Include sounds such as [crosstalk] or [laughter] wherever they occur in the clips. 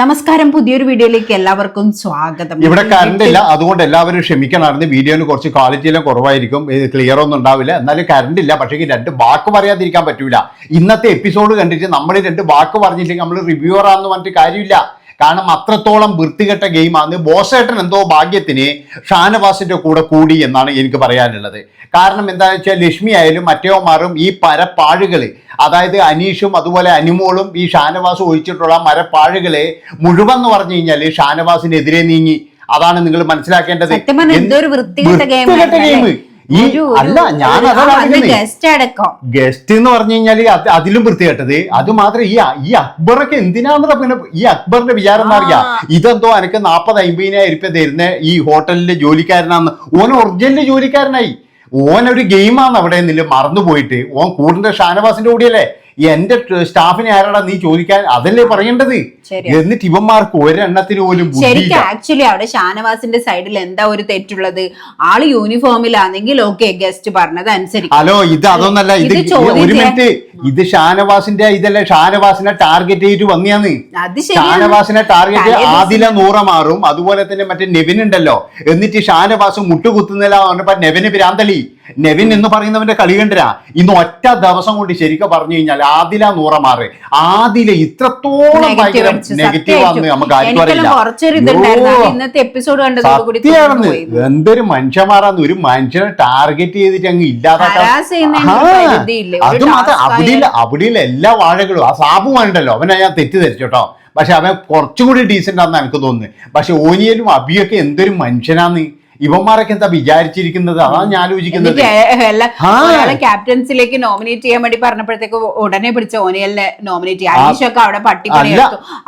നമസ്കാരം പുതിയൊരു വീഡിയോയിലേക്ക് എല്ലാവർക്കും സ്വാഗതം. ഇവിടെ കറണ്ട് ഇല്ല. അതുകൊണ്ട് എല്ലാവരും ക്ഷമിക്കണമായിരുന്നു. വീഡിയോന് കുറച്ച് ക്വാളിറ്റി ക്വാളിറ്റിയിലും കുറവായിരിക്കും. ക്ലിയർ ഒന്നും ഉണ്ടാവില്ല. എന്നാലും കറണ്ട് ഇല്ല. പക്ഷേ രണ്ട് വാക്ക് പറയാതിരിക്കാൻ പറ്റൂല. ഇന്നത്തെ എപ്പിസോഡ് കണ്ടിട്ട് നമ്മൾ രണ്ട് വാക്ക് പറഞ്ഞില്ലെങ്കിൽ നമ്മൾ റിവ്യൂവർ ആണെന്ന് പറഞ്ഞിട്ട് കാര്യമില്ല. കാരണം അത്രത്തോളം വൃത്തികെട്ട ഗെയിമാണ് ബോസേട്ടൻ എന്തോ ഭാഗ്യത്തിന് ഷാനവാസിന്റെ കൂടെ കൂടി എന്നാണ് എനിക്ക് പറയാനുള്ളത്. കാരണം എന്താണെന്ന് വെച്ചാൽ ലക്ഷ്മി ആയാലും മറ്റേമാറും ഈ പരപ്പാഴുകൾ അതായത് അനീഷും അതുപോലെ അനുമോളും ഈ ഷാനവാസ് ഒഴിച്ചിട്ടുള്ള മരപ്പാഴുകളെ മുഴുവൻ എന്ന് പറഞ്ഞു കഴിഞ്ഞാൽ ഷാനവാസിനെതിരെ നീങ്ങി. അതാണ് നിങ്ങൾ മനസ്സിലാക്കേണ്ടത്. വൃത്തികെട്ട. ഈ അല്ല ഞാൻ ഗസ്റ്റ് അടക്കം. ഗസ്റ്റ് എന്ന് പറഞ്ഞു കഴിഞ്ഞാൽ അതിലും വൃത്തികെട്ടത് അത് മാത്രം ഈ ഈ അക്ബറൊക്കെ എന്തിനാന്ന് പിന്നെ ഈ അക്ബറിന്റെ വിചാരം എന്താ അറിയാ. ഇതെന്തോ എനിക്ക് നാപ്പത് അമ്പതിനായിരം രൂപ തരുന്ന ഈ ഹോട്ടലിലെ ജോലിക്കാരനാന്ന്. ഓൻ ഒറിജിനൽ ജോലിക്കാരനായി. ഓൻ ഒരു ഗെയിമാണ് അവിടെ നിന്നില്ല മറന്നുപോയിട്ട്. ഓൻ കൂടുതൽ ഷാനവാസിന്റെ കൂടിയല്ലേ? എന്റെ സ്റ്റാഫിനെ ആരാടാ നീ ചോദിക്കാൻ? അതല്ലേ പറയേണ്ടത്? എന്നിട്ട് ഇവന്മാർക്ക് ഒരെണ്ണത്തിന് പോലും ശരിക്കും ആക്ച്വലി അവിടെ ഷാനവാസിന്റെ സൈഡിൽ എന്താ ഒരു തെറ്റുള്ളത്? ആൾ യൂണിഫോമിലാണെങ്കിൽ ഓക്കെ ഗസ്റ്റ് പറഞ്ഞത് അനുസരിക്കും ഹലോ ഇത് അതൊന്നല്ല. ഇത് ഒരു മിനിറ്റ് ഇത് ഷാനവാസിന്റെ ഇതല്ല? ഷാനവാസിനെ ടാർഗറ്റ് ചെയ്തിട്ട് വന്നിയാന്ന്. ഷാനവാസിനെ ടാർഗറ്റ് ആദില നൂറ മാറും. അതുപോലെ തന്നെ മറ്റേ നെവിൻ ഉണ്ടല്ലോ. എന്നിട്ട് ഷാനവാസ് മുട്ടുകുത്തുന്നില്ല പറഞ്ഞപ്പോ നെവിന് ഭ്രാന്തളി. നെവിൻ എന്ന് പറയുന്നവന്റെ കളി കണ്ടിരാ? ഇന്ന് ഒറ്റ ദിവസം കൊണ്ട് ശരിക്കും പറഞ്ഞു കഴിഞ്ഞാൽ ആദില നൂറ മാറ് ആദില ഇത്രത്തോളം ഭയങ്കര നെഗറ്റീവ് ആണെന്ന് നമുക്ക് ആർക്കും പറയില്ല അറിയില്ല. എന്തൊരു മനുഷ്യന്മാരാന്ന്. ഒരു മനുഷ്യനെ ടാർഗറ്റ് ചെയ്തിട്ട് അങ്ങ്? ഒരു അത് അവിടെ അവിടെ എല്ലാ വാഴകളും ആ സാബുമാനുണ്ടല്ലോ അവനെ ഞാൻ തെറ്റിദ്ധരിച്ചോട്ടോ പക്ഷെ അവൻ കുറച്ചുകൂടി ഡീസെന്റ് ആണെന്ന് എനിക്ക് തോന്നുന്നു പക്ഷെ ഓനിയലും അബിയൊക്കെ എന്തൊരു മനുഷ്യനാന്ന്. ഇവന്മാരൊക്കെ എന്താ വിചാരിച്ചിരിക്കുന്നത്? അതാണ് ഞാൻ ആലോചിക്കുന്നത്. ക്യാപ്റ്റൻസിലേക്ക് നോമിനേറ്റ് ചെയ്യാൻ വേണ്ടി പറഞ്ഞപ്പോഴത്തേക്ക് ഉടനെ പിടിച്ച ഓനിയലിനെ നോമിനേറ്റ് ചെയ്യാം. അനീഷൊക്കെ അവിടെ പട്ടി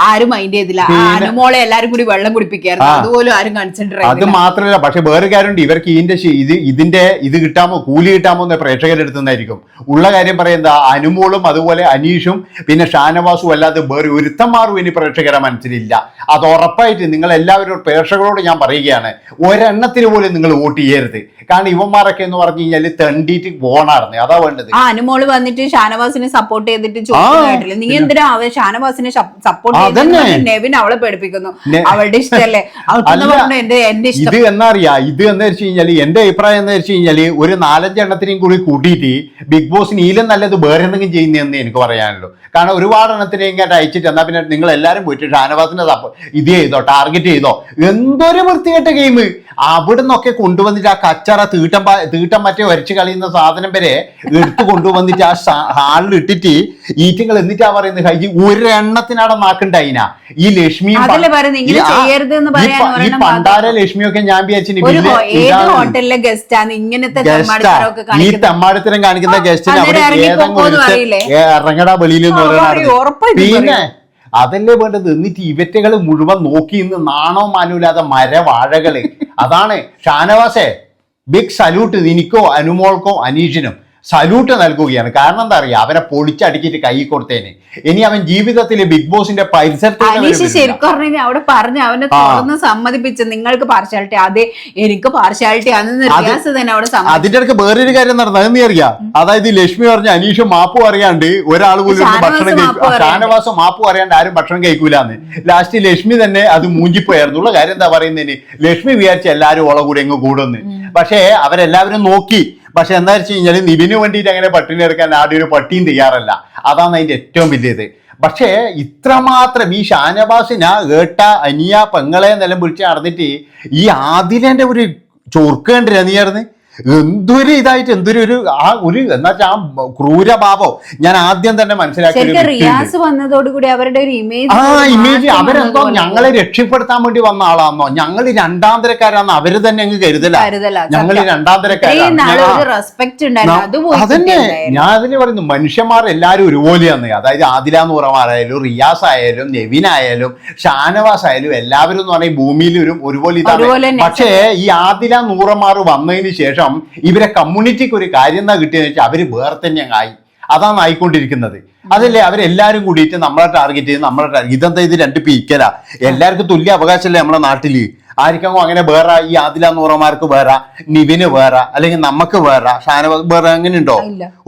ആരും മൈൻഡ് ചെയ്തില്ല. അനുമോളെ എല്ലാരും കൂടി വെള്ളം കുടിപ്പിക്കായിരുന്നു. അതുപോലെ ആരും കൺസിഡർ അത് മാത്രമല്ല പക്ഷെ വേറെ കാര്യമുണ്ട്. ഇവർക്ക് ഇതിന്റെ ഇത് ഇതിന്റെ ഇത് കിട്ടാമോ കൂലി കിട്ടാമോ എന്ന് പ്രേക്ഷകരുടെ അടുത്തുനിന്നായിരിക്കും ഉള്ള കാര്യം പറയുന്നത് അനുമോളും അതുപോലെ അനീഷും പിന്നെ ഷാനവാസും അല്ലാതെ വേറെ ഒരുത്തന്മാരും ഇനി പ്രേക്ഷകരെ മനസ്സിലില്ല. അത് ഉറപ്പായിട്ട് നിങ്ങൾ എല്ലാവരും പ്രേക്ഷകരോട് ഞാൻ പറയുകയാണ്. ഒരെണ്ണത്തിന് പോലും നിങ്ങൾ വോട്ട് ചെയ്യരുത്. കാരണം ഇവന്മാരൊക്കെ എന്ന് പറഞ്ഞു കഴിഞ്ഞാൽ തണ്ടിട്ട് പോണായിരുന്നു അതാ വേണ്ടത്. ആ അനുമോൾ വന്നിട്ട് ഷാനവാസിനെ സപ്പോർട്ട് ചെയ്തിട്ട് നീ എന്തിനാ അവ ഷാനവാസിനെ സപ്പോർട്ട്. ചെയ്തിട്ട് നെവിൻ അവളെ പഠിപ്പിക്കുന്നു അവളുടെ ഇഷ്ടല്ലേ? [laughs] എന്റെ ഇത് എന്നറിയാ ഇത് എന്ന് വെച്ച് കഴിഞ്ഞാൽ എന്റെ അഭിപ്രായം എന്ന് വെച്ച് കഴിഞ്ഞാൽ ഒരു നാലഞ്ചെണ്ണത്തിനെയും കൂടി കൂട്ടിയിട്ട് ബിഗ് ബോസ് ഈലും നല്ലത് വേറെ എന്തെങ്കിലും ചെയ്യുന്നതെന്ന് എനിക്ക് പറയാനുള്ളൂ. കാരണം ഒരുപാട് എണ്ണത്തിനെയും ഇങ്ങനെ അയച്ചിട്ട് എന്നാ പിന്നെ നിങ്ങൾ എല്ലാരും പോയിട്ട് ഷാനവാസിനെ ഇത് ചെയ്തോ ടാർഗറ്റ് ചെയ്തോ എന്തൊരു വൃത്തികെട്ട ഗെയിം അവിടെ നിന്നൊക്കെ കൊണ്ടുവന്നിട്ട് ആ കച്ചറ തീട്ടം തീട്ടം മറ്റേ വരച്ച് കളയുന്ന സാധനം വരെ എടുത്തു കൊണ്ടുവന്നിട്ട് ആ ഹാളിൽ ഇട്ടിട്ട് ഈറ്റിങ്ങൾ എന്നിട്ടാ പറയുന്നത് ഹൈജി ഒരെണ്ണത്തിനവിടെ നാക്കുണ്ടായിന ഈ ഇങ്ങനെ ഈ- പണ്ടാര ലക്ഷ്മിയൊക്കെ ഞാൻ. തെമ്മാടിത്തരമൊക്കെ ഈ തെമ്മാടത്തിനും കാണിക്കുന്ന ഗസ്റ്റിന് അവിടെ ഏതെങ്കിലും ഇറങ്ങടാ വെളിയിൽ എന്ന് പറയുന്നത് പിന്നെ. അതല്ലേ വേണ്ടത്? എന്നിട്ട് ഇവറ്റകൾ മുഴുവൻ നോക്കി ഇന്ന് നാണോ മാനൂലാതെ മരവാഴകൾ. അതാണ് ഷാനവാസേ ബിഗ് സല്യൂട്ട് നിനക്കോ അനുമോൾക്കോ അനീഷിനും. സല്യൂട്ട് നൽകുകയാണ്. കാരണം എന്താ അറിയാ? അവനെ പൊളിച്ചടുക്കിട്ട് കൈ കൊടുത്തേന്. ഇനി അവൻ ജീവിതത്തിൽ ബിഗ് ബോസിന്റെ പരിസരത്ത്. ശരിക്കും അവിടെ പറഞ്ഞു അവനെ. തുറന്ന് സമ്മതിപ്പിച്ച് നിങ്ങൾക്ക് പാർഷ്യാലിറ്റി അതെ എനിക്ക് പാർഷ്യാലിറ്റി അതിന്റെ ഇടയ്ക്ക് വേറൊരു കാര്യം നടന്നത് നീ അറിയാം അതായത് ലക്ഷ്മി പറഞ്ഞ അനീഷ് മാപ്പു അറിയാണ്ട് ഒരാൾ പോലും ഭക്ഷണം മാപ്പ് കഴിക്കും. ഷാനവാസം മാപ്പു അറിയാണ്ട് ആരും ഭക്ഷണം കഴിക്കൂലെന്ന്. ലാസ്റ്റ് ലക്ഷ്മി തന്നെ അത് മൂഞ്ചിപ്പോയായിരുന്നു. ഉള്ള കാര്യം എന്താ പറയുന്നതിന്? ലക്ഷ്മി വിചാരിച്ച എല്ലാരും ഓള കൂടെ അങ്ങ് കൂടുന്നു. പക്ഷേ അവരെല്ലാവരും നോക്കി. പക്ഷെ എന്താ വെച്ച് കഴിഞ്ഞാൽ നിവിന് വേണ്ടിയിട്ട് അങ്ങനെ പട്ടിണി എടുക്കാൻ ആദ്യം ഒരു പട്ടിയും തയ്യാറല്ല. അതാണ് അതിന്റെ ഏറ്റവും വലിയത്. പക്ഷേ ഇത്രമാത്രം ഈ ഷാനവാസിന ഏട്ട അനിയ പെങ്ങളെ നിലം വിളിച്ച് നടന്നിട്ട് ഈ ആദിലേന്റെ ഒരു ചൊറുക്കേണ്ടില്ല നീയായിരുന്നു എന്തൊരു ഇതായിട്ട് എന്തൊരു ഒരു ആ ഒരു എന്നാ വെച്ചാൽ ആ ക്രൂരഭാവം ഞാൻ ആദ്യം തന്നെ മനസ്സിലാക്കി. റിയാസ് വന്നതോടുകൂടി അവരുടെ ഒരു ഇമേജ് ആ ഇമേജ് അവരെന്തോ ഞങ്ങളെ രക്ഷപ്പെടുത്താൻ വേണ്ടി വന്ന ആളാന്നോ? ഞങ്ങൾ രണ്ടാം തരക്കാരാന്ന് അവർ തന്നെ അങ്ങ് കരുതല. ഞങ്ങൾ. രണ്ടാം തരക്കാരാണ് അതന്നെ. ഞാൻ അതിന് പറയുന്നു മനുഷ്യന്മാർ എല്ലാവരും ഒരുപോലെയാണ് അതായത് ആദില നൂറമാരായാലും റിയാസ് ആയാലും നെവിൻ ആയാലും ഷാനവാസ് ആയാലും എല്ലാവരും എന്ന് ഒരു ഒരുപോലെ ഒരുപോലെ ഇതാണ് പക്ഷേ ഈ ആദില നൂറമാർ വന്നതിന് ശേഷം ഇവരെ കമ്മ്യൂണിറ്റിക്ക് ഒരു കാര്യം എന്നാ കിട്ടിയെന്ന് വെച്ചാൽ അവർ വേറെ തന്നെ ആയി. അതാണ് ആയിക്കൊണ്ടിരിക്കുന്നത്. അതല്ലേ അവരെല്ലാരും കൂടിയിട്ട് നമ്മളെ ടാർഗറ്റ് ചെയ്ത് നമ്മളെ ടാർഗറ്റ് ഇതെന്താ ഇത് രണ്ട് പീക്കല? എല്ലാവർക്കും തുല്യ അവകാശമല്ലേ നമ്മളെ നാട്ടിൽ ആർക്കെങ്കിലും അങ്ങനെ വേറെ ഈ ആദില നൂറമാർക്ക് വേറെ നിവിന് വേറെ അല്ലെങ്കിൽ നമുക്ക് വേറെ ഷാനവാസ് വേറെ അങ്ങനെ ഉണ്ടോ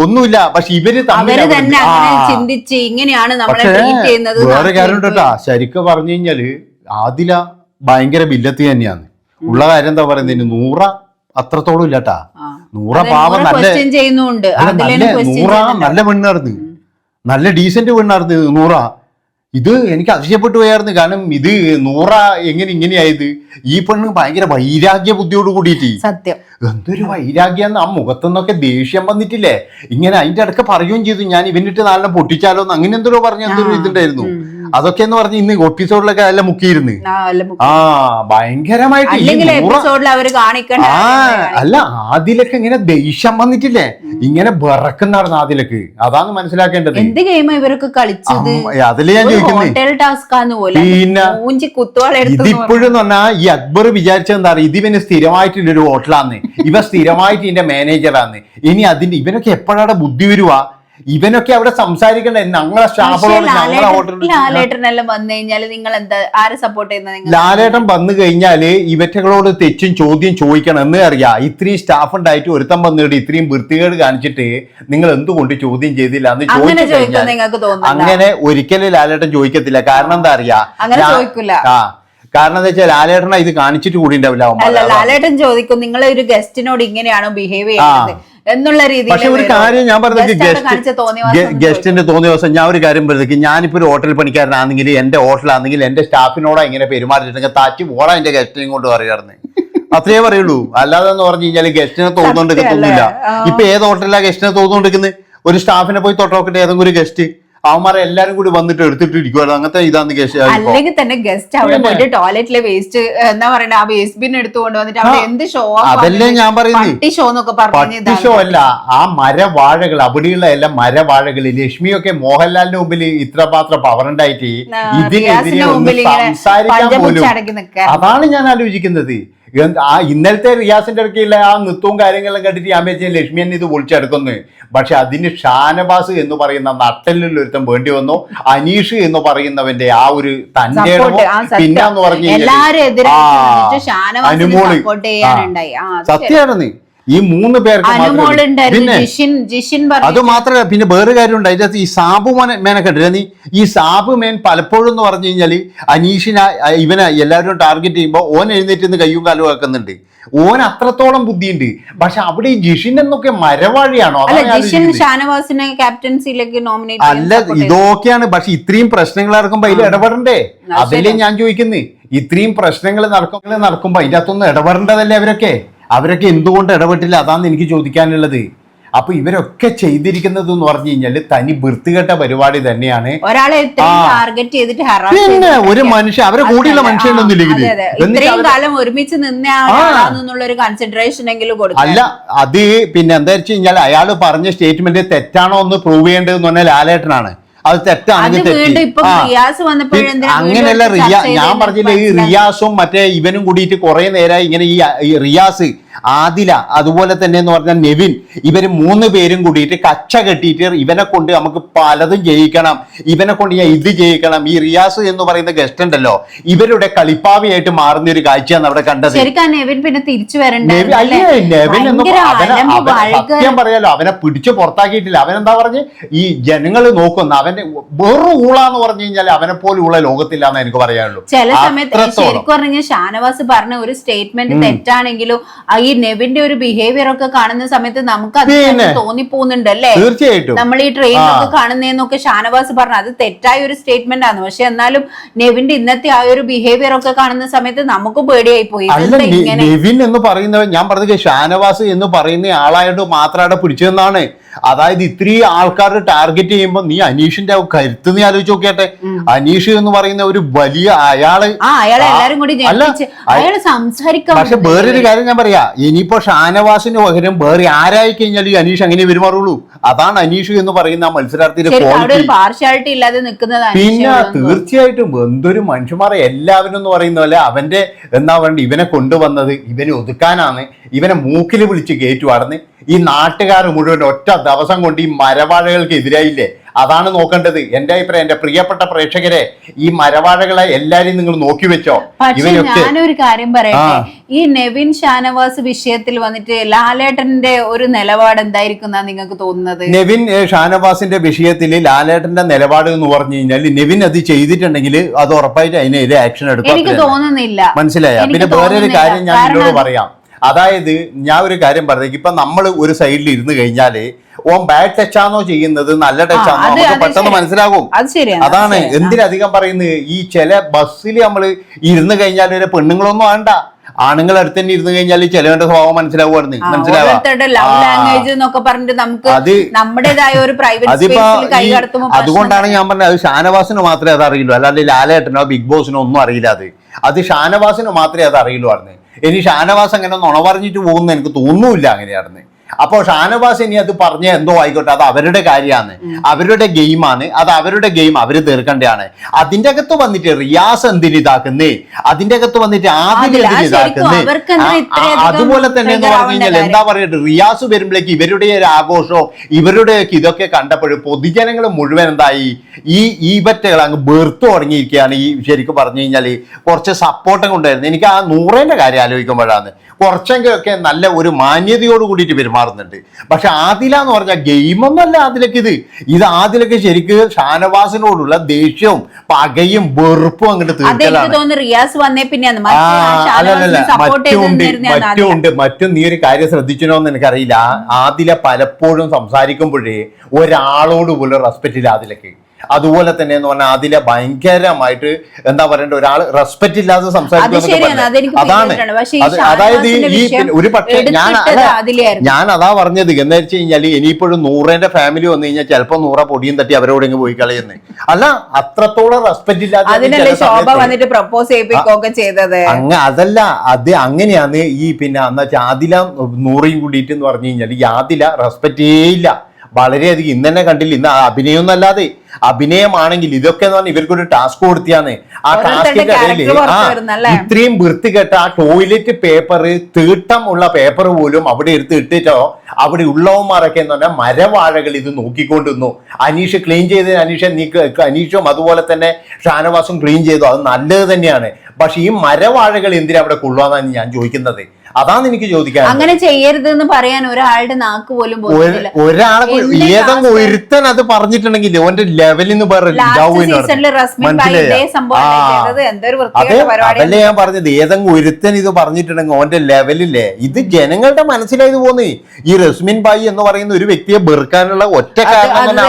ഒന്നുമില്ല. പക്ഷെ ഇവർ ചിന്തിച്ച് ഇങ്ങനെയാണ് വേറെ കാര്യം കേട്ടാ ശരിക്കും പറഞ്ഞു കഴിഞ്ഞാൽ ആദില ഭയങ്കര ബില്ലത്തി തന്നെയാണ്. ഉള്ള കാര്യം എന്താ പറയുന്നത് നൂറ അത്രത്തോളം ഇല്ലാട്ടാ. നൂറ പാവം നല്ല നല്ല നൂറ നല്ല പെണ്ണായിരുന്നു നല്ല ഡീസന്റ് പെണ്ണായിരുന്നു നൂറ. ഇത് എനിക്ക് അതിശയപ്പെട്ടു പോയായിരുന്നു. കാരണം ഇത് നൂറ എങ്ങനെ ഇങ്ങനെയായത്? ഈ പെണ്ണ് ഭയങ്കര വൈരാഗ്യ ബുദ്ധിയോട് കൂടിയിട്ട്. സത്യം. എന്തൊരു വൈരാഗ്യാന്ന് ആ മുഖത്തുനിന്നൊക്കെ ദേഷ്യം വന്നിട്ടില്ലേ? ഇങ്ങനെ അതിന്റെ ഇടയ്ക്ക് പറയുകയും ചെയ്തു. ഞാൻ ഇവനിട്ട് നാളെ പൊട്ടിച്ചാലോ എന്ന്. അങ്ങനെ എന്തോ പറഞ്ഞ എന്തൊരു ഇതുണ്ടായിരുന്നു. അതൊക്കെ എന്ന് പറഞ്ഞ് ഇന്ന് എപ്പിസോഡിലൊക്കെ അല്ല മുക്കിയിരുന്നു. ആ, ഭയങ്കരമായിട്ട് അല്ല ആദിലൊക്കെ ഇങ്ങനെ ദേഷ്യം വന്നിട്ടില്ലേ? ഇങ്ങനെ വിറക്കുന്നായിരുന്നു ആദിലക്ക്. അതാണ് മനസ്സിലാക്കേണ്ടത്. എന്ത് ഗെയിം ഇവരൊക്കെ കളിച്ചത്? അതിൽ ഞാൻ ചോദിക്കുന്നു. ഹോട്ടൽ ടാസ്ക് പോലെ. പിന്നെ മൂഞ്ചി കുത്തുവാളെടുത്തു ഇതിപ്പോഴും പറഞ്ഞാ ഈ അക്ബർ വിചാരിച്ചെന്താ പറയുക ഇതിവന് സ്ഥിരമായിട്ടുള്ള ഒരു ഹോട്ടലാന്ന് ഇവ സ്ഥിരമായിട്ട് ഇതിന്റെ മാനേജറാന്ന്. ഇനി അതിന്റെ ഇവനൊക്കെ എപ്പോഴാണ് ബുദ്ധി വരുവാ? ഇവനൊക്കെ അവിടെ സംസാരിക്കണ്ടേ? ഞങ്ങളെ ലാലേട്ടനെല്ലാം വന്നു നിങ്ങൾ എന്താ ആരെ സപ്പോർട്ട് ചെയ്യുന്നത് ലാലേട്ടൻ വന്നു കഴിഞ്ഞാൽ ഇവറ്റകളോട് തെറ്റും ചോദ്യം ചോദിക്കണം. എന്ന് അറിയാ. ഇത്രയും സ്റ്റാഫ് ഉണ്ടായിട്ട് ഒരുത്തം വന്നിട്ട് ഇത്രയും വൃത്തികേട് കാണിച്ചിട്ട് നിങ്ങൾ എന്തുകൊണ്ട് ചോദ്യം ചെയ്തില്ല എന്ന് അങ്ങനെ ചോദിച്ചു അങ്ങനെ ഒരിക്കലും ലാലേട്ടൻ ചോദിക്കത്തില്ല. കാരണം എന്താ അറിയാ? ഞാൻ- ആ. കാരണം എന്താ വെച്ചാൽ ലാലേട്ടനെ ഇത് കാണിച്ചിട്ട് കൂടി അല്ല ലാലേട്ടൻ ചോദിക്കും നിങ്ങൾ ഒരു ഗസ്റ്റിനോട് ഇങ്ങനെയാണോ ബിഹേവ് ചെയ്യുന്നത്? എന്നുള്ള രീതിയിൽ പക്ഷെ ഒരു കാര്യം ഞാൻ പറഞ്ഞത് ഗസ്റ്റിന്റെ തോന്നിയ ദിവസം ഞാൻ ഒരു കാര്യം പറഞ്ഞത് ഞാനിപ്പോ ഒരു ഹോട്ടൽ പണിക്കാരനാണെങ്കിൽ എന്റെ ഹോട്ടലാണെങ്കിൽ എന്റെ സ്റ്റാഫിനോടാ ഇങ്ങനെ പെരുമാറിയിട്ടുണ്ടെങ്കിൽ താറ്റി പോടാ എന്റെ ഗസ്റ്റിനെയും കൊണ്ട് പറയാറുണ്ട് അത്രേ പറയുള്ളൂ. അല്ലാതെ എന്ന് പറഞ്ഞു കഴിഞ്ഞാൽ ഗസ്റ്റിനെ തോന്നുന്നുണ്ടെങ്കിൽ ആ. ഇപ്പൊ ഏത് ഹോട്ടലിലാ ഗസ്റ്റിനെ തോന്നുന്നുണ്ടെങ്കിൽ ഒരു സ്റ്റാഫിനെ പോയി തൊട്ടോക്കട്ടെ ഏതെങ്കിലും ഒരു ഗസ്റ്റ്. അവന്മാരെ എല്ലാരും കൂടി വന്നിട്ട് എടുത്തിട്ട് ഇരിക്കുവാണ് അങ്ങനത്തെ ഇതാന്ന് അല്ലെങ്കിൽ തന്നെ ഗസ്റ്റ് അവിടെ പോയിട്ട് ടോയ്ലറ്റിലെ വേസ്റ്റ് എന്താ പറയണ്ട ആ വേസ്റ്റ് ബിൻ എടുത്തുകൊണ്ട് വന്നിട്ട് അവിടെ എന്ത് ഷോ അതല്ലേ ഞാൻ പറയുന്നത്. പട്ടി ഷോ എന്നൊക്കെ പറഞ്ഞു പട്ടിഷോ അല്ല ആ മരവാഴകൾ അവിടെയുള്ള എല്ലാ മരവാഴകൾ. ലക്ഷ്മിയൊക്കെ മോഹൻലാലിന്റെ മുമ്പിൽ ഇത്രമാത്രം പവർ ഉണ്ടായിട്ട് ഇതിനെതിരെ സംസാരിക്കാൻ പോലും. അതാണ് ഞാൻ ആലോചിക്കുന്നത്. ആ ഇന്നലത്തെ റിയാസിന്റെ ഇടയ്ക്കുള്ള ആ നൃത്തവും കാര്യങ്ങളും കണ്ടിട്ട് ഞാൻ വെച്ചാൽ ലക്ഷ്മി എന്നെ ഇത് വിളിച്ചെടുക്കുന്നു. പക്ഷെ അതിന് ഷാനവാസ് എന്ന് പറയുന്ന നട്ടലിൽ ഒരുത്തം വേണ്ടി വന്നു. അനീഷ് എന്ന് പറയുന്നവന്റെ ആ ഒരു തന്റെ സപ്പോർട്ട് പിന്നെ എന്ന് സത്യം. പറഞ്ഞു അനുമോൾ. സത്യമാണ് ചെയ്യാനുണ്ടായി. ഈ മൂന്ന് പേർക്ക്. പിന്നെ അത് മാത്രമല്ല പിന്നെ വേറെ കാര്യമുണ്ട്. അതിന്റെ അകത്ത് ഈ സാബു മോനെ മേനൊക്കെ നീ? ഈ സാബു മേൻ പലപ്പോഴും എന്ന് പറഞ്ഞു കഴിഞ്ഞാൽ അനീഷിനെ ഇവനെ എല്ലാവരും ടാർഗറ്റ് ചെയ്യുമ്പോൾ ഓൻ എഴുന്നേറ്റ് നിന്ന് കയ്യും കാലും ആക്കുന്നുണ്ട്. ഓൻ അത്രത്തോളം ബുദ്ധിയുണ്ട്. പക്ഷെ അവിടെ ഈ ജിഷിൻ എന്നൊക്കെ മരവാഴിയാണോ? ഷാനവാസിനെ ക്യാപ്റ്റൻസിയിലേക്ക് നോമിനേറ്റ് അല്ല ഇതൊക്കെയാണ്. പക്ഷെ ഇത്രയും പ്രശ്നങ്ങൾ നടക്കുമ്പോ അതിൽ ഇടപെടണ്ടേ? അതല്ലേ ഞാൻ ചോദിക്കുന്നത് ഇത്രയും പ്രശ്നങ്ങൾ നടക്കുമ്പോൾ നടക്കുമ്പോ അതിന്റെ അകത്തൊന്നും ഇടപെടേണ്ടതല്ലേ അവരൊക്കെ? അവരൊക്കെ എന്തുകൊണ്ട് ഇടപെട്ടില്ല? അതാണ് എനിക്ക് ചോദിക്കാനുള്ളത്. അപ്പൊ ഇവരൊക്കെ ചെയ്തിരിക്കുന്നത് എന്ന് പറഞ്ഞു കഴിഞ്ഞാൽ തനി വൃത്തികെട്ട പരിപാടി തന്നെയാണ്. പിന്നെ ഒരു മനുഷ്യ അവരെ കൂടിയുള്ള മനുഷ്യനൊന്നും ഇല്ലെങ്കിൽ. ഇത്രയും കാലം ഒരുമിച്ച് കൺസിഡറേഷൻ എങ്കിലും അല്ല അത് പിന്നെ എന്താ വെച്ച് കഴിഞ്ഞാൽ അയാൾ പറഞ്ഞ സ്റ്റേറ്റ്മെന്റ് തെറ്റാണോ എന്ന് പ്രൂവ് ചെയ്യേണ്ടതെന്ന് പറഞ്ഞാൽ ലാലേട്ടനാണ്. അത് തെറ്റാണ് തെറ്റാണെങ്കിൽ അങ്ങനെയല്ല റിയാ ഞാൻ പറഞ്ഞില്ല ഈ റിയാസും മറ്റേ ഇവനും കൂടിയിട്ട് കുറെ നേരമായി ഇങ്ങനെ ഈ റിയാസ് ആദില അതുപോലെ തന്നെ എന്ന് പറഞ്ഞാൽ നെവിൻ ഇവർ മൂന്ന് പേരും കൂടിയിട്ട് കച്ച കെട്ടിയിട്ട് ഇവനെ കൊണ്ട് നമുക്ക് പലതും ജയിക്കണം. ഇവനെ കൊണ്ട് ഞാൻ ഇത് ജയിക്കണം. ഈ റിയാസ് എന്ന് പറയുന്ന ഗസ്റ്റ് ഉണ്ടല്ലോ ഇവരുടെ കളിപ്പാവിയായിട്ട് മാറുന്ന ഒരു കാഴ്ചയാണ് അവിടെ കണ്ടത്. നെവിൻ പിന്നെ തിരിച്ചു സത്യം പറയാലോ അവനെ പിടിച്ചു പുറത്താക്കിയിട്ടില്ല. അവൻ എന്താ പറഞ്ഞ്? ഈ ജനങ്ങൾ നോക്കുന്ന അവന്റെ വെറും ഊളാന്ന് പറഞ്ഞു കഴിഞ്ഞാൽ അവനെ പോലെ ഉള്ള ലോകത്തില്ല എന്ന് എനിക്ക് പറയാനുള്ളൂ. ചില സമയത്ത് അത്രത്തോളം. ശരിക്കും പറഞ്ഞ ഷാനവാസ് പറഞ്ഞ ഒരു സ്റ്റേറ്റ്മെന്റ് തെറ്റാണെങ്കിലും ആ ഈ നെവിന്റെ ഒരു ബിഹേവിയർ ഒക്കെ കാണുന്ന സമയത്ത് നമുക്ക് അത് തോന്നി തോന്നിപ്പോകുന്നുണ്ട് അല്ലേ തീർച്ചയായിട്ടും. നമ്മൾ ഈ ട്രെയിൻ ട്രെയിനിലൊക്കെ കാണുന്നതെന്നൊക്കെ ഷാനവാസ് പറഞ്ഞു അത് തെറ്റായ ഒരു സ്റ്റേറ്റ്മെന്റ് ആണ്. പക്ഷെ എന്നാലും നെവിന്റെ ഇന്നത്തെ ആ ഒരു ബിഹേവിയർ ഒക്കെ കാണുന്ന സമയത്ത് നമുക്ക് പേടിയായി പോയി. നെവിൻ എന്ന് പറയുന്നവൻ ഞാൻ പറഞ്ഞത് ഷാനവാസ് എന്ന് പറയുന്ന ആളായിട്ട് മാത്രം അവിടെ പിടിച്ചതെന്നാണ്. അതായത് ഇത്രയും ആൾക്കാരുടെ ടാർഗറ്റ് ചെയ്യുമ്പോൾ നീ അനീഷിന്റെ കരുത്ത് നീ ആലോചിച്ച് നോക്കിയാട്ടെ. അനീഷ് എന്ന് പറയുന്ന ഒരു വലിയ അയാൾ. പക്ഷെ വേറൊരു കാര്യം ഞാൻ പറയാ ഇനിയിപ്പോ ഷാനവാസിന് പകരം വേറെ ആരായി കഴിഞ്ഞാൽ ഈ അനീഷ് അങ്ങനെ പെരുമാറുള്ളൂ. അതാണ് അനീഷ് എന്ന് പറയുന്ന ആ മത്സരാർത്ഥിയുടെ ക്വാളിറ്റി പിന്നെ തീർച്ചയായിട്ടും എന്തൊരു മനുഷ്യന്മാരെ എല്ലാവരും എന്ന് പറയുന്ന പോലെ അവന്റെ എന്താ വേണ്ട ഇവനെ കൊണ്ടുവന്നത് ഇവനെ ഒതുക്കാനാണ് ഇവനെ മൂക്കിൽ വിളിച്ച് കയറ്റുവാടന്ന് ഈ നാട്ടുകാർ മുഴുവൻ ഒറ്റ ദിവസം കൊണ്ട് ഈ മരവാഴകൾക്ക് എതിരായില്ലേ? അതാണ് നോക്കേണ്ടത്. എന്റെ അഭിപ്രായം എന്റെ പ്രിയപ്പെട്ട പ്രേക്ഷകരെ ഈ മരവാഴകളെ എല്ലാരും നിങ്ങൾ നോക്കി വെച്ചോ? ഞാനൊരു കാര്യം പറയട്ടെ? ഈ നെവിൻ ഷാനവാസ് വിഷയത്തിൽ വന്നിട്ട് ലാലേട്ടന്റെ ഒരു നിലപാട് എന്തായിരിക്കും നിങ്ങൾക്ക് തോന്നുന്നത്? നെവിൻ ഷാനവാസിന്റെ വിഷയത്തിൽ ലാലേട്ടന്റെ നിലപാട് എന്ന് പറഞ്ഞു കഴിഞ്ഞാൽ നെവിൻ അത് ചെയ്തിട്ടുണ്ടെങ്കിൽ അത് ഉറപ്പായിട്ട് അതിനെതിരെ ആക്ഷൻ എടുക്കും. എനിക്ക് തോന്നുന്നില്ല. മനസ്സിലായ? പിന്നെ വേറൊരു. കാര്യം ഞാൻ നിങ്ങളോട് നിന്നോട് പറയാം. അതായത് ഞാൻ ഒരു കാര്യം പറഞ്ഞു ഇപ്പൊ നമ്മൾ ഒരു സൈഡിൽ ഇരുന്ന് കഴിഞ്ഞാൽ ഓം ബാഡ് ടച്ചാണോ ചെയ്യുന്നത് നല്ല ടച്ചാണോ നമുക്ക് പെട്ടെന്ന് മനസ്സിലാകും. അതാണ്. എന്തിനധികം പറയുന്നത്? ഈ ചില ബസ്സിൽ നമ്മൾ ഇരുന്ന് കഴിഞ്ഞാൽ ഒരു പെണ്ണുങ്ങളൊന്നും വേണ്ട ആണുങ്ങൾ അടുത്ത് തന്നെ ഇരുന്ന് കഴിഞ്ഞാൽ ചിലവന്റെ സ്വഭാവം മനസ്സിലാവുകയാണ്. മനസ്സിലാവുക അതുകൊണ്ടാണ് ഞാൻ പറഞ്ഞത്. അത് ഷാനവാസിന് മാത്രമേ അത് അറിയുള്ളൂ അല്ലാതെ ലാലേട്ടനോ ബിഗ് ബോസിനോ ഒന്നും അറിയില്ല അത്. അത് ഷാനവാസിന് മാത്രമേ അത് അറിയുള്ളൂ ആയിരുന്നു ഇനി ഷാനവാസ് അങ്ങനെ നുണ പറഞ്ഞിട്ട് പോകുന്ന എനിക്ക് തോന്നുന്നില്ല അങ്ങനെയാണെന്ന്. അപ്പോൾ ഷാനവാസ് ഇനി അത് പറഞ്ഞ എന്തോ ആയിക്കോട്ടെ അത് അവരുടെ കാര്യമാണ്. അവരുടെ ഗെയിമാണ് അത് അവരുടെ ഗെയിം അവർ തീർക്കേണ്ടതാണ്. അതിന്റെ അകത്ത് വന്നിട്ട് റിയാസ് എന്തിന് ഇതാക്കുന്നേ? അതിന്റെ അകത്ത് വന്നിട്ട് ആദ്യം എന്തിന് ഇതാക്കുന്നേ? അതുപോലെ തന്നെ എന്ന് പറഞ്ഞു കഴിഞ്ഞാൽ എന്താ പറയട്ടെ റിയാസ് വരുമ്പോഴേക്ക് ഇവരുടെ ഒരു ആഘോഷവും ഇവരുടെയൊക്കെ ഇതൊക്കെ കണ്ടപ്പോഴും പൊതുജനങ്ങൾ മുഴുവൻ എന്തായി? ഈ ഈ പറ്റകൾ അങ്ങ് ബേർത്ത് തുടങ്ങിയിരിക്കുകയാണ്. ഈ ശരിക്കും പറഞ്ഞു കഴിഞ്ഞാൽ കുറച്ച് സപ്പോർട്ടും കൊണ്ടുവരുന്നത് എനിക്ക് ആ നൂറേന്റെ കാര്യം ആലോചിക്കുമ്പോഴാണ്. കുറച്ചെങ്കിലൊക്കെ നല്ല ഒരു മാന്യതയോട് കൂടിയിട്ട് പെരുമാറുന്നുണ്ട്. പക്ഷെ ആദില എന്ന് പറഞ്ഞാൽ ഗെയിമൊന്നുമല്ല ആദിലക്ക് ഇത്. ഇത് ആദിലക്ക് ശരിക്ക് ഷാനവാസിനോടുള്ള ദേഷ്യവും പകയും വെറുപ്പും അങ്ങോട്ട് തീർക്കലാണ്. റിയാസ് വന്നേ പിന്നെ മറ്റുണ്ട് മറ്റും നീ ഒരു കാര്യം ശ്രദ്ധിച്ചോ എന്ന് എനിക്കറിയില്ല. ആദില പലപ്പോഴും സംസാരിക്കുമ്പോഴേ ഒരാളോട് പോലും റെസ്പെക്റ്റ് ഇല്ല ആദിലക്ക് അതുപോലെ തന്നെ എന്ന് പറഞ്ഞാൽ അതിലെ ഭയങ്കരമായിട്ട് എന്താ പറയണ്ട ഒരാൾ റെസ്പെക്ട് ഇല്ലാതെ സംസാരിക്കും അതാണ്. അതായത് ഈ ഒരു പക്ഷേ ഞാൻ ഞാൻ അതാ പറഞ്ഞത്. എന്ന് വെച്ച് കഴിഞ്ഞാൽ ഇനിയിപ്പോഴും നൂറേന്റെ ഫാമിലി വന്നു കഴിഞ്ഞാൽ ചിലപ്പോ നൂറ പൊടിയും തട്ടി അവരോട് ഇങ്ങ് പോയി കളയുന്നത് അല്ല അത്രത്തോളം റെസ്പെക്ട് ഇല്ലാതെ പ്രപ്പോസ് ചെയ്യിപ്പിക്കുകയൊക്കെ ചെയ്തത്? അങ്ങ അതല്ല അത് അങ്ങനെയാണ് ഈ പിന്നെ എന്നാ വെച്ചാൽ ആദില നൂറയും കൂടിയിട്ട് എന്ന് പറഞ്ഞു കഴിഞ്ഞാൽ യാതില ആദില റെസ്പെക്റ്റേ ഇല്ല. വളരെയധികം ഇന്ന് തന്നെ കണ്ടില്ല. ഇന്ന് അഭിനയം എന്നല്ലാതെ അഭിനയമാണെങ്കിൽ ഇതൊക്കെ എന്ന് പറഞ്ഞാൽ ഇവർക്കൊരു ടാസ്ക് കൊടുത്തിയാണ് ആ ടാസ്കിന്റെ ഇടയിൽ ആ? ഇത്രയും വൃത്തികെട്ട ആ ടോയ്ലറ്റ് പേപ്പർ തീട്ടം ഉള്ള പേപ്പർ പോലും അവിടെ എടുത്ത് ഇട്ടിട്ടോ അവിടെ ഉള്ളവന്മാരൊക്കെ എന്ന് പറഞ്ഞാൽ മരവാഴകൾ ഇത് നോക്കിക്കൊണ്ടിരുന്നു. അനീഷ് ക്ലീൻ ചെയ്ത് അനീഷ നീ അനീഷും അതുപോലെ തന്നെ ഷാനവാസും ക്ലീൻ ചെയ്തു. അത് നല്ലത് തന്നെയാണ്. പക്ഷെ ഈ മരവാഴകൾ എന്തിനാ അവിടെ കൊള്ളുവാന്നാണ് ഞാൻ ചോദിക്കുന്നത്. അതാണ് എനിക്ക് ചോദിക്കാൻ അങ്ങനെ ചെയ്യരുത് എന്ന് പറയാൻ ഒരാളുടെ നാക്ക് പോലും ഒരാളെ ഏതെങ്കിലും ഒരുത്തൻ അത് പറഞ്ഞിട്ടുണ്ടെങ്കിൽ ഓന്റെ പരിപാടി അതല്ലേ ഞാൻ പറഞ്ഞത്. ഏതെങ്കിലും ഒരുത്തൻ ഇത് പറഞ്ഞിട്ടുണ്ടെങ്കിൽ ഓന്റെ ലെവലില്ലേ ഇത് ജനങ്ങളുടെ മനസ്സിലായത് പോന്നു. ഈ റസ്മിൻ ബായി എന്ന് പറയുന്ന ഒരു വ്യക്തിയെ വെറുക്കാനുള്ള ഒറ്റ കാരണം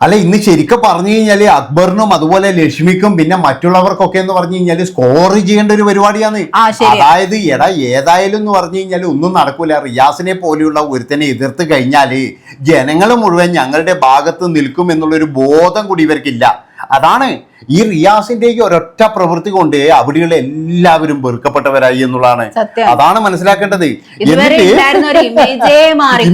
അല്ല ഇന്ന് ശരിക്കും പറഞ്ഞു കഴിഞ്ഞാൽ അക്ബറിനും അതുപോലെ ലക്ഷ്മിക്കും പിന്നെ മറ്റുള്ളവർക്കൊക്കെ എന്ന് പറഞ്ഞു കഴിഞ്ഞാൽ സ്കോർ ചെയ്യേണ്ട ഒരു പരിപാടിയാണ്. അതായത് എടാ ഏതായാലും എന്ന് പറഞ്ഞു കഴിഞ്ഞാൽ ഒന്നും നടക്കൂല. റിയാസിനെ പോലെയുള്ള ഒരുത്തനെ എതിർത്ത് കഴിഞ്ഞാൽ ജനങ്ങൾ മുഴുവൻ ഞങ്ങളുടെ ഭാഗത്ത് നിൽക്കും എന്നുള്ളൊരു ബോധം കൂടി ഇവർക്കില്ല. അതാണ് ഈ റിയാസിന്റെ ഒരൊറ്റ പ്രവൃത്തി കൊണ്ട് അവിടെയുള്ള എല്ലാവരും വെറുക്കപ്പെട്ടവരായി എന്നുള്ളതാണ്. അതാണ് മനസ്സിലാക്കേണ്ടത്. എന്നിട്ട്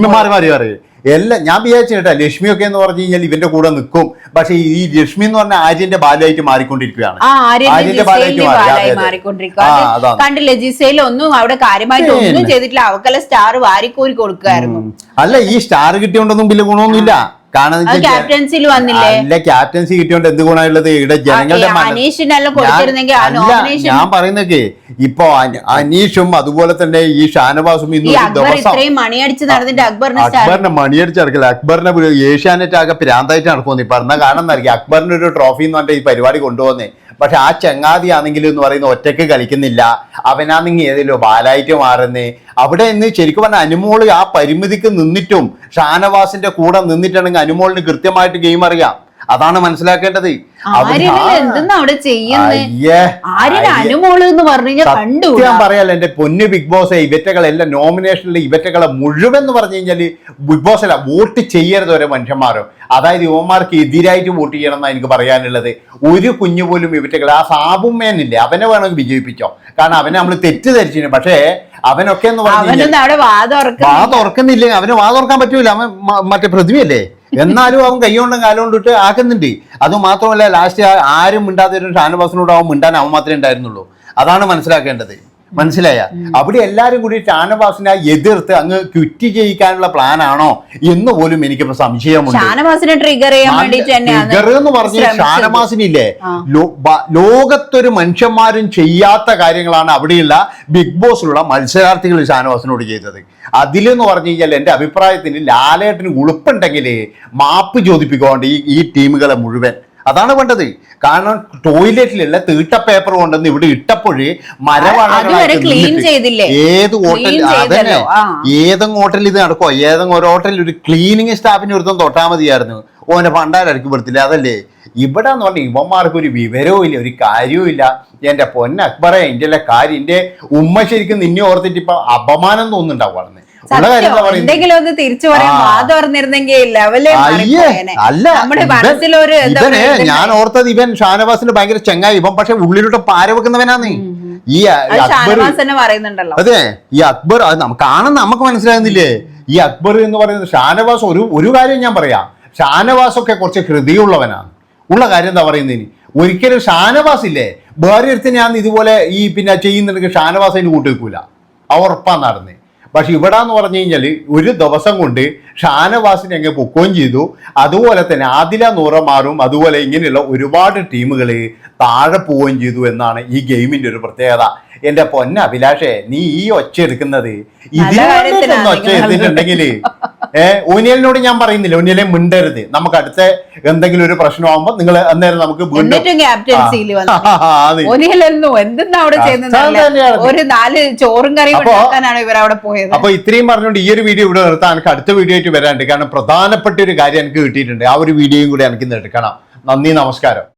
[laughs] മാറി മാറി. എല്ലാം ഞാൻ വിചാരിച്ചു കേട്ടോ ലക്ഷ്മിയൊക്കെ എന്ന് പറഞ്ഞു കഴിഞ്ഞാൽ ഇവന്റെ കൂടെ നിൽക്കും. പക്ഷെ ഈ ലക്ഷ്മി എന്ന് പറഞ്ഞ ആര്യന്റെ ബാലയായിട്ട് മാറിക്കൊണ്ടിരിക്കുകയാണ്. ആര്യന്റെ ആര്യന്റെ ബാലയ്ക്ക് ജിസയിലിന്റെ മാറി, അതെ, ബാലായി അതെ. മാറിക്കൊണ്ടിരിക്കുക ആ, അത് അതാണ്. കണ്ടില്ലേ ജിസയിൽ ഒന്നും അവിടെ കാര്യമായിട്ട് ഒന്നും ചെയ്തിട്ടില്ല. അവക്കല്ല സ്റ്റാർ വാരിക്കോരി കൊടുക്കുമായിരുന്നു അല്ല ഈ സ്റ്റാർ കിട്ടിയോണ്ടൊന്നും വലിയ ഗുണമൊന്നുമില്ല. കാരണം ക്യാപ്റ്റൻസിൽ വന്നില്ലേ? അല്ല ക്യാപ്റ്റൻസി കിട്ടിയോണ്ട് എന്ത് ഗുണമുള്ളത് ഇവിടെ ജനങ്ങളുടെ ഞാൻ- പറയുന്നൊക്കെ ഇപ്പൊ അനീഷും അതുപോലെ തന്നെ ഈ ഷാനവാസും ഇന്ന് മണിയടിച്ച് നടന്നിട്ട് അക്ബറിന് അക്ബറിനെ മണിയടിച്ച് നടക്കില്ല. അക്ബറിനെ ഏഷ്യാനെറ്റ് ആകെ പ്രാന്തായിട്ട് നടക്കുമെന്ന് ഇപ്പൊ കാരണം കാണാൻ നൽകി അക്ബറിന്റെ ഒരു ട്രോഫി എന്ന് പറഞ്ഞിട്ട് ഈ പരിപാടി കൊണ്ടുപോകുന്നേ. പക്ഷെ ആ ചങ്ങാതി ആണെങ്കിൽ എന്ന് പറയുന്ന ഒറ്റയ്ക്ക് കളിക്കുന്നില്ല. അവനാണെങ്കിൽ ഏതെല്ലോ ബാലായിട്ട് മാറുന്നേ. അവിടെ നിന്ന് ശരിക്കും പറഞ്ഞാൽ അനുമോൾ ആ പരിമിതിക്ക് നിന്നിട്ടും ഷാനവാസിന്റെ കൂടെ നിന്നിട്ടാണെങ്കിൽ അനുമോളിന് കൃത്യമായിട്ട് ഗെയിം അറിയാം. അതാണ് മനസ്സിലാക്കേണ്ടത്. അവർ ആര്യനല്ല അവിടെ ചെയ്യുന്നത് ആര്യൻ അയ്യേ. എന്ന് പറഞ്ഞു കണ്ടു സത്യം പറയാലോ എന്റെ പൊന്നു ബിഗ് ബോസ് ഇവറ്റകളെല്ലാം നോമിനേഷനിലെ ഇവറ്റകളെ മുഴുവൻ എന്ന് പറഞ്ഞു കഴിഞ്ഞാൽ ബിഗ് ബോസ് അല്ല വോട്ട് ചെയ്യരുത് ഓരോ മനുഷ്യന്മാരോ. അതായത് യുവമാർക്ക് എതിരായിട്ട് വോട്ട് ചെയ്യണം എന്നാണ് എനിക്ക് പറയാനുള്ളത്. ഒരു കുഞ്ഞു പോലും ഇവറ്റകൾ ആ സാബുമേനില്ലേ അവനെ വേണമെങ്കിൽ വിജയിപ്പിച്ചോ. കാരണം അവനെ നമ്മൾ തെറ്റിദ്ധരിച്ചിരുന്നു പക്ഷേ അവനൊക്കെ എന്ന് പറഞ്ഞു കഴിഞ്ഞാൽ അവനൊന്നും അവിടെ വാദം വാ ഉറക്കുന്നു തുറക്കുന്നില്ല അവന് വാതുറക്കാൻ പറ്റൂല. അവൻ മറ്റേ പ്രതിമയല്ലേ എന്നാലും അവൻ കൈകൊണ്ടും കാലുകൊണ്ടും ഇട്ട് ആക്കുന്നുണ്ട്. അത് മാത്രമല്ല ലാസ്റ്റ് ആരും മിണ്ടാതെ ഒരു ഷാനവാസിനോട് അവൻ മിണ്ടാൻ അവൻ മാത്രമേ ഉണ്ടായിരുന്നുള്ളൂ. അതാണ് മനസ്സിലാക്കേണ്ടത്. മനസ്സിലായ? അവിടെ എല്ലാരും കൂടി ഷാനവാസിനെ എതിർത്ത് അങ്ങ് ക്വിറ്റ് ചെയ്യിക്കാനുള്ള പ്ലാൻ ആണോ എന്ന് പോലും എനിക്കിപ്പോ സംശയമുണ്ട്. ഷാനവാസിനെ ട്രിഗർ ചെയ്യാൻ വേണ്ടിട്ട് തന്നെയാണ് ഫിഗർ എന്ന് പറഞ്ഞ ഷാനവാസിനില്ലേ? ലോകത്തൊരു മനുഷ്യന്മാരും ചെയ്യാത്ത കാര്യങ്ങളാണ് അവിടെയുള്ള ബിഗ് ബോസിലുള്ള മത്സരാർത്ഥികൾ ഷാനവാസിനോട് ചെയ്തത്. അതിലെന്ന് പറഞ്ഞു കഴിഞ്ഞാൽ എന്റെ അഭിപ്രായത്തിന് ലാലേട്ടന് ഉളുപ്പുണ്ടെങ്കിൽ മാപ്പ് ചോദിപ്പിക്കാണ്ട് ഈ ഈ ടീമുകളെ മുഴുവൻ. അതാണ് വേണ്ടത്. കാരണം ടോയ്ലറ്റിലുള്ള തീട്ട പേപ്പർ കൊണ്ടുവന്ന് ഇവിടെ ഇട്ടപ്പോഴേ ചെയ്തില്ലേ? ഏത് ഹോട്ടൽ അതന്നെ. ഏതും ഹോട്ടലിൽ ഇത് നടക്കോ ഏതെങ്കിലും ഒരു ഹോട്ടലിൽ ഒരു ക്ലീനിങ് സ്റ്റാഫിന് ഒരുത്തം തൊട്ടാൽ മതിയായിരുന്നു. ഓനെ പണ്ടാരക്ക് പെടുത്തില്ല അതല്ലേ? ഇവിടെ എന്ന് പറഞ്ഞാൽ ഇവന്മാർക്ക് ഒരു വിവരവും ഇല്ല ഒരു കാര്യവും ഇല്ല. എന്റെ പൊന്ന അക്ബറെ എന്റെ കാര്യം? എന്റെ ഉമ്മ ശരിക്കും നിന്നെ ഓർത്തിട്ട് ഇപ്പൊ അപമാനം തോന്നുന്നുണ്ടാവും ഉള്ള എന്തെങ്കിലും ഒന്ന് തിരിച്ചു പറയാൻ തുറന്നിരുന്നെങ്കിൽ ലെവലേ. അല്ല നമ്മുടെ മനസ്സിലൊരു ഞാൻ ഓർത്തത് ഇവൻ ഷാനവാസിന് ഭയങ്കര ചെങ്ങായി. ഇവൻ പക്ഷെ ഉള്ളിലോട്ട് പാര വെക്കുന്നവനാന്ന് ഈ അത് അക്ബർ അതെ ഈ അക്ബർ കാണുന്ന നമുക്ക് മനസ്സിലാകുന്നില്ലേ? ഈ അക്ബർ എന്ന് പറയുന്നത് ഷാനവാസ് ഒരു ഒരു കാര്യം ഞാൻ പറയാം. ഷാനവാസ് ഒക്കെ കുറച്ച് ഹൃദയമുള്ളവനാണ്. ഉള്ള കാര്യം എന്താ പറയുന്നതിന് ഒരിക്കലും ഷാനവാസ് ഇല്ലേ വേറെ ഞാൻ ഇതുപോലെ ഈ പിന്നെ ചെയ്യുന്നുണ്ടെങ്കിൽ ഷാനവാസ് അതിന് കൂട്ടുവെക്കൂല. ആ ഉറപ്പാ നടന്നേ. പക്ഷെ ഇവിടെ എന്ന് പറഞ്ഞു കഴിഞ്ഞാൽ ഒരു ദിവസം കൊണ്ട് ഷാനവാസിനെ അങ്ങ് പൊക്കുകയും ചെയ്തു. അതുപോലെ തന്നെ ആദില നൂറമാറും അതുപോലെ ഇങ്ങനെയുള്ള ഒരുപാട് ടീമുകൾ താഴെ പോവുകയും ചെയ്തു എന്നാണ് ഈ ഗെയിമിന്റെ ഒരു പ്രത്യേകത. എന്റെ പൊന്ന അഭിലാഷേ നീ ഈ ഒച്ച എടുക്കുന്നത് ഇതിന് കാര്യത്തിനാണ് ഒച്ച എടുത്തിട്ടുണ്ടെങ്കിൽ ഏഹ് ഊനിയലിനോട് ഞാൻ പറയുന്നില്ല. ഊനിയലെ മിണ്ടരുത്. നമുക്ക് അടുത്ത എന്തെങ്കിലും ഒരു പ്രശ്നമാകുമ്പോ നിങ്ങൾ അന്നേരം നമുക്ക് ഒരു നാല് ചോറും കറിയും ഇവർ അവിടെ പോയത്. അപ്പൊ ഇത്രയും പറഞ്ഞുകൊണ്ട് ഈ ഒരു വീഡിയോ ഇവിടെ നിർത്താൻ എനിക്ക് അടുത്ത വീഡിയോ ആയിട്ട് വരാനുണ്ട്. കാരണം പ്രധാനപ്പെട്ട ഒരു കാര്യം എനിക്ക് കിട്ടിയിട്ടുണ്ട്. ആ ഒരു വീഡിയോയും കൂടി എനിക്ക് ഇന്ന് എടുക്കണം. നന്ദി നമസ്കാരം.